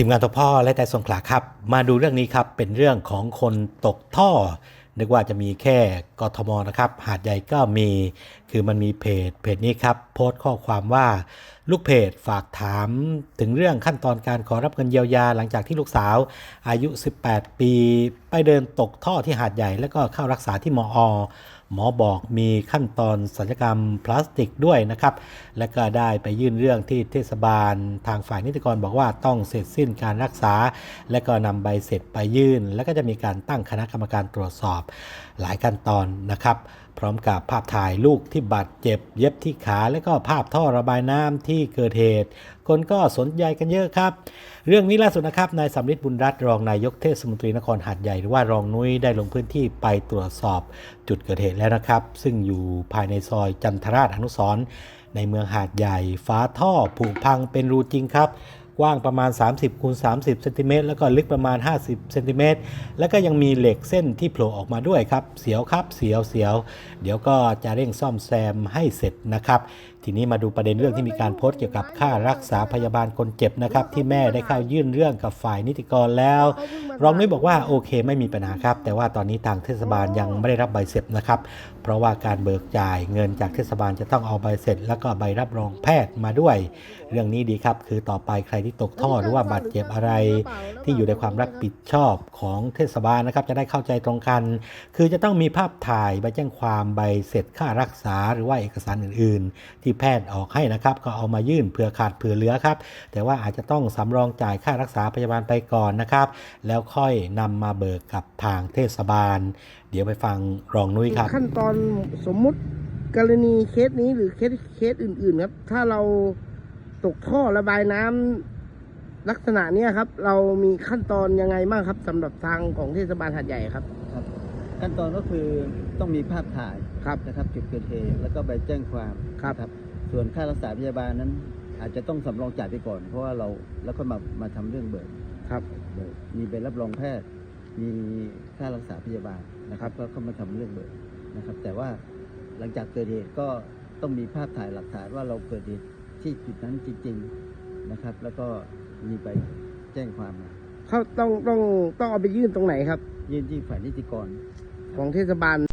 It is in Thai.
ทีมงานตัวพ่อและแต่สงขลาครับ มาดูเรื่องนี้ครับเป็นเรื่องของคนตกท่อ นึกว่าจะมีแค่กทมนะครับ หาดใหญ่ก็มี คือมันมีเพจเพจนี้ครับ โพสต์ข้อความว่าลูกเพจฝากถามถึงเรื่องขั้นตอนการขอรับเงินเยียวยาหลังจากที่ลูกสาวอายุ 18 ปี ไปเดินตกท่อที่หาดใหญ่ แล้วก็เข้ารักษาที่มอ หมอบอกมีขั้นตอนศัลยกรรมพลาสติกด้วยนะครับ และก็ได้ไปยื่นเรื่องที่เทศบาล ทางฝ่ายนิติกรบอกว่าต้องเสร็จสิ้นการรักษา และก็นำใบเสร็จไปยื่น แล้วก็จะมีการตั้งคณะกรรมการตรวจสอบหลายขั้นตอนนะครับ พร้อมกับภาพถ่ายลูกที่บาดเจ็บ เย็บที่ขาและก็ภาพท่อระบายน้ำที่เกิดเหตุ คนก็สนใจกันเยอะครับ เรื่องนี้ล่าสุดนะครับนายสำริดบุญรัตน์รองนายกเทศมนตรีนครหาดใหญ่หรือว่ารองนุ้ยได้ลงพื้นที่ไปตรวจสอบจุดเกิดเหตุแล้วนะครับ ซึ่งอยู่ภายในซอยจันทราชอนุสรณ์ในเมืองหาดใหญ่ฝาท่อผุพังเป็นรูจริงครับ กว้างประมาณ 30คูณ30เซนติเมตรแล้วก็ลึกประมาณ 50เซนติเมตรแล้วก็ยังมีเหล็กเส้นที่โผล่ออกมาด้วยครับ เสียวครับเสียวเสียว เดี๋ยวก็จะเร่งซ่อมแซมให้เสร็จนะครับทีนี้มาดูประเด็นเรื่องที่มีการโพสต์เกี่ยวกับค่ารักษาพยาบาลคนเจ็บนะครับ ที่แม่ได้เข้ายื่นเรื่องกับฝ่ายนิติกรแล้ว รองนุ้ยบอกว่าโอเคไม่มีปัญหาครับ แต่ว่าตอนนี้ทางเทศบาลยังไม่ได้รับใบเสร็จนะครับ เพราะว่าการเบิกจ่ายเงินจากเทศบาลจะต้องเอาใบเสร็จ แล้วก็ใบรับรองแพทย์มาด้วย เรื่องนี้ดีครับ คือต่อไปใครที่ตกท่อหรือว่าบาดเจ็บอะไร ที่อยู่ในความรับผิดชอบของเทศบาลนะครับ จะได้เข้าใจตรงกัน คือจะต้องมีภาพถ่ายใบแจ้งความใบเสร็จค่ารักษาหรือว่าเอกสารอื่น ๆที่แพทย์ออกให้นะครับ ก็เอามายื่นเผื่อขาดเผื่อเหลือครับ แต่ว่าอาจจะต้องสำรองจ่ายค่ารักษาพยาบาลไปก่อนนะครับ แล้วค่อยนำมาเบิกกับทางเทศบาล เดี๋ยวไปฟังรองนุ้ยครับ ขั้นตอนสมมุติกรณีเคสนี้หรือเคสเคสอื่น ๆ ครับ ถ้าเราตกท่อระบายน้ำลักษณะเนี้ยครับ เรามีขั้นตอนยังไงบ้างครับสำหรับทางของเทศบาลหาดใหญ่ครับครับ ขั้นตอนก็คือต้องมีภาพถ่ายครับนะครับจุดเกิดเหตุแล้วก็ใบแจ้งความครับนะส่วนค่ารักษาพยาบาลนั้น อาจจะต้องสำรองจ่ายไปก่อน เพราะว่าเราแล้วก็มามาทำเรื่องเบิกครับเบิกมีใบรับรองแพทย์ มีค่ารักษาพยาบาลนะครับก็เข้ามาทำเรื่องเบิกนะครับ แต่ว่าหลังจากเกิดเหตุก็ต้องมีภาพถ่ายหลักฐานว่าเราเกิดเหตุที่จุดนั้นจริง ๆนะครับ แล้วก็มีใบแจ้งความมา เขาต้องต้องต้องเอาไปยื่นตรงไหนครับ ยื่นที่ฝ่ายนิติกรของเทศบาล